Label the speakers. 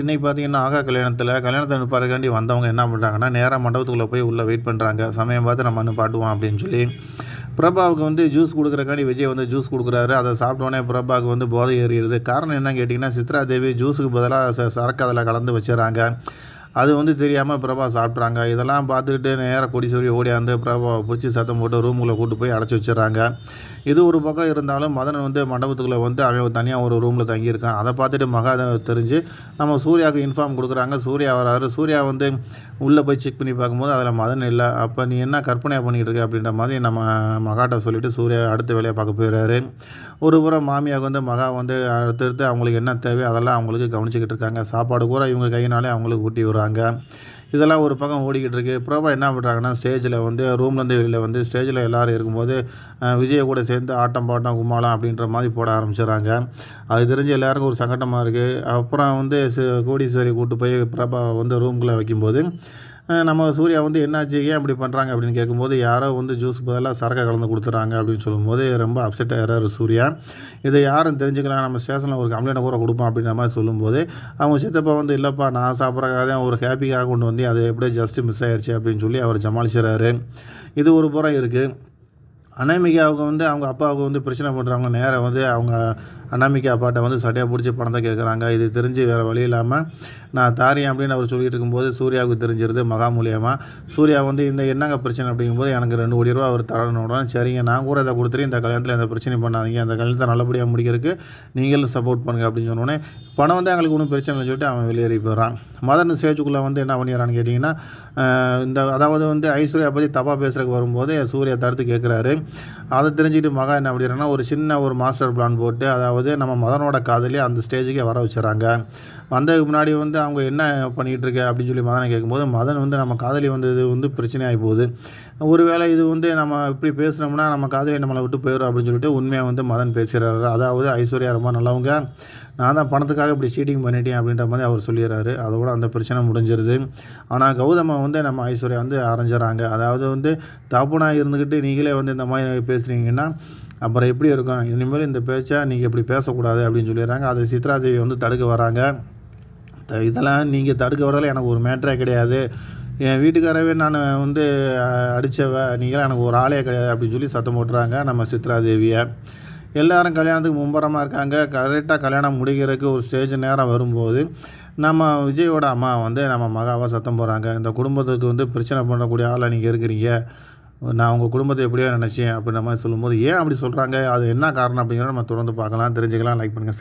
Speaker 1: இன்னைக்கு பார்த்தீங்கன்னா ஆகா கல்யாணத்தில் கல்யாணத்தை நிற்பாருக்காண்டி வந்தவங்க என்ன பண்ணுறாங்கன்னா நேராக மண்டபத்துக்குள்ளே போய் உள்ளே வெயிட் பண்ணுறாங்க சமயம் பார்த்து நம்ம நிப்பாட்டுவோம் அப்படின்னு சொல்லி. பிரபாவுக்கு வந்து ஜூஸ் கொடுக்குறக்காண்டி விஜய் வந்து ஜூஸ் கொடுக்குறாரு. அதை சாப்பிட்டோன்னே பிரபாவுக்கு வந்து போதை ஏறிடுது. காரணம் என்னன்னு கேட்டிங்கன்னா சித்ரா தேவி ஜூஸுக்கு பதிலாக ச சரக்கு அதில் கலந்து வச்சுறாங்க அது வந்து தெரியாமல் பிரபா சாப்பிட்றாங்க. இதெல்லாம் பார்த்துக்கிட்டு நேராக கொடி சொல்லி ஓடியாந்து பிரபாவை பிடிச்சி சத்தம் போட்டு ரூமுக்குள்ளே கூட்டு போய் அடைச்சி வச்சிடறாங்க. இது ஒரு பக்கம் இருந்தாலும் மதன் வந்து மண்டபத்துக்குள்ளே வந்து அவன் தனியாக ஒரு ரூமில் தங்கியிருக்கான். அதை பார்த்துட்டு மகா தெரிஞ்சு நம்ம சூர்யாவுக்கு இன்ஃபார்ம் கொடுக்குறாங்க. சூர்யா வராரு. சூர்யா வந்து உள்ளே போய் செக் பண்ணி பார்க்கும்போது அதில் மதன் இல்லை. அப்போ நீ என்ன கற்பனையாக பண்ணிகிட்டு இருக்க அப்படின்ற மாதிரி நம்ம மகாட்ட சொல்லிவிட்டு சூர்யா அடுத்த வேலையை பார்க்க போயிடுறாரு ஒரு புறம் மாமியாவுக்கு வந்து மகா வந்து அடுத்தடுத்து அவங்களுக்கு என்ன தேவை அதெல்லாம் அவங்களுக்கு கவனிச்சிக்கிட்டு இருக்காங்க. சாப்பாடு கூட இவங்க கையினாலே அவங்களுக்கு ஊட்டி விடுறாங்க. Berlanga இதெல்லாம் ஒரு பக்கம் ஓடிக்கிட்டு இருக்கு பிரபா என்ன பண்ணுறாங்கன்னா ஸ்டேஜில் வந்து ரூம்லேருந்து வெளியில் வந்து ஸ்டேஜில் எல்லோரும் இருக்கும்போது விஜயை கூட சேர்ந்து ஆட்டம் பாட்டம் கும்மாளம் அப்படின்ற மாதிரி போட ஆரம்பிச்சிடுறாங்க. அது தெரிஞ்சு எல்லாருக்கும் ஒரு சங்கட்டமாக இருக்குது அப்புறம் வந்து கோடீஸ்வரி கூட்டு போய் பிரபா வந்து ரூம்குள்ளே வைக்கும்போது நம்ம சூர்யா வந்து என்னாச்சு? ஏன் அப்படி பண்ணுறாங்க அப்படின்னு கேட்கும்போது யாரோ வந்து ஜூஸ் பதிலாக சரக்கை கலந்து கொடுத்துறாங்க அப்படின்னு சொல்லும்போது ரொம்ப அப்செட் ஆகிறாரு சூர்யா. இதை யாரும் தெரிஞ்சுக்கலாம் நம்ம ஸ்டேஷனில் ஒரு கம்ப்ளைண்ட் கூட கொடுப்போம் அப்படின்ற மாதிரி சொல்லும்போது அவங்க சித்தப்பா வந்து இல்லைப்பா நான் சாப்பிட்றக்காக தான் ஒரு ஹாப்பிக்காக கொண்டு வந்து அது எப்படியே ஜஸ்ட்டு மிஸ் ஆயிடுச்சு அப்படின்னு சொல்லி அவர் ஜமாளிச்சிடறாரு இது ஒரு புறம் இருக்குது அனாமிகாவுக்கு வந்து அவங்க அப்பாவுக்கு வந்து பிரச்சனை பண்ணுறவங்க நேராக வந்து அவங்க அனாமிகா அப்பாட்ட வந்து சட்டையாக பிடிச்சி பணத்தை கேட்குறாங்க இது தெரிஞ்சு வேறு வழி இல்லாமல் நான் தாரியேன் அப்படின்னு அவர் சொல்லிட்டு இருக்கும்போது சூர்யாவுக்கு தெரிஞ்சிருது மகா மூலியமாக சூர்யா வந்து இந்த என்னங்க பிரச்சனை அப்படிங்கும்போது எனக்கு ரெண்டு கோடி ரூபா அவர் தரணும் சரிங்க நான் கூட இதை கொடுத்துட்டு இந்த கல்யாணத்தில் எந்த பிரச்சனையும் பண்ணாதீங்க. அந்த கல்யாணத்தை நல்லபடியாக முடிக்கிறதுக்கு நீங்களும் சப்போர்ட் பண்ணுங்க அப்படின்னு சொன்னோடனே பணம் வந்து எங்களுக்கு ஒன்றும் பிரச்சனை இல்லைன்னு சொல்லிட்டு அவன் வெளியேறி போயிடறான். மதன் ஸ்டேஜுக்குள்ளே வந்து என்ன பண்ணிடுறான்னு கேட்டிங்கன்னா இந்த அதாவது வந்து ஐஸ்வர்யா பற்றி தப்பாக பேசுறதுக்கு வரும்போது சூர்யா தடுத்து கேட்குறாரு அதை தெரிஞ்சுக்கிட்டு மகா என்ன அப்படின்னா ஒரு சின்ன ஒரு மாஸ்டர் பிளான் போட்டு அதாவது நம்ம மதனோட காதலியை அந்த ஸ்டேஜுக்கே வர வச்சுறாங்க. வந்ததுக்கு முன்னாடி வந்து அவங்க என்ன பண்ணிகிட்டு இருக்க அப்படின்னு சொல்லி மதனை கேட்கும்போது மதன் வந்து நம்ம காதலி வந்து இது வந்து பிரச்சனையாகி போகுது. ஒருவேளை இது வந்து நம்ம இப்படி பேசுனோம்னா நம்ம காதலி நம்மளை விட்டு போயிடும் அப்படின்னு சொல்லிட்டு உண்மையாக வந்து மதன் பேசுகிறாரு அதாவது ஐஸ்வர்யா ரொம்ப நல்லவங்க. நான் தான் பணத்துக்காக இப்படி சீட்டிங் பண்ணிட்டேன் அப்படின்ற மாதிரி அவர் சொல்லிடுறாரு. அதோட அந்த பிரச்சனை முடிஞ்சிருது. ஆனால் கௌதமை வந்து நம்ம ஐஸ்வர்யா வந்து அரைஞ்சிடறாங்க அதாவது வந்து தப்புனாக இருந்துக்கிட்டு நீங்களே வந்து இந்த மாதிரி பேசுகிறீங்கன்னா அப்புறம் எப்படி இருக்கும்? இனிமேல் இந்த பேச்சை நீங்கள் இப்படி பேசக்கூடாது அப்படின்னு சொல்லிடுறாங்க. அதை சித்ராதேவி வந்து தடுக்க வராங்க. இதெல்லாம் நீங்கள் தடுக்க வரதில் எனக்கு ஒரு மேட்டரே கிடையாது. என் வீட்டுக்காரவே நான் வந்து அடித்தவ நீங்களாம் எனக்கு ஒரு ஆளே கிடையாது அப்படின்னு சொல்லி சத்தம் போட்டுறாங்க நம்ம சித்ரா தேவியை. எல்லாரும் கல்யாணத்துக்கு மும்பரமாக இருக்காங்க. கரெக்டாக கல்யாணம் முடிக்கிறதுக்கு ஒரு ஸ்டேஜ் நேரம் வரும்போது நம்ம விஜயோட அம்மா வந்து நம்ம மகாவை சத்தம் போகிறாங்க இந்த குடும்பத்துக்கு வந்து பிரச்சனை பண்ணக்கூடிய ஆளாக நீங்கள் இருக்கிறீங்க. நான் உங்கள் குடும்பத்தை எப்படியோ நினச்சேன் அப்படின்ற மாதிரி சொல்லும்போது ஏன் அப்படி சொல்கிறாங்க அது என்ன காரணம் அப்படிங்கிறத நம்ம தொடர்ந்து பார்க்கலாம். தெரிஞ்சுக்கலாம் லைக் பண்ணுங்கள்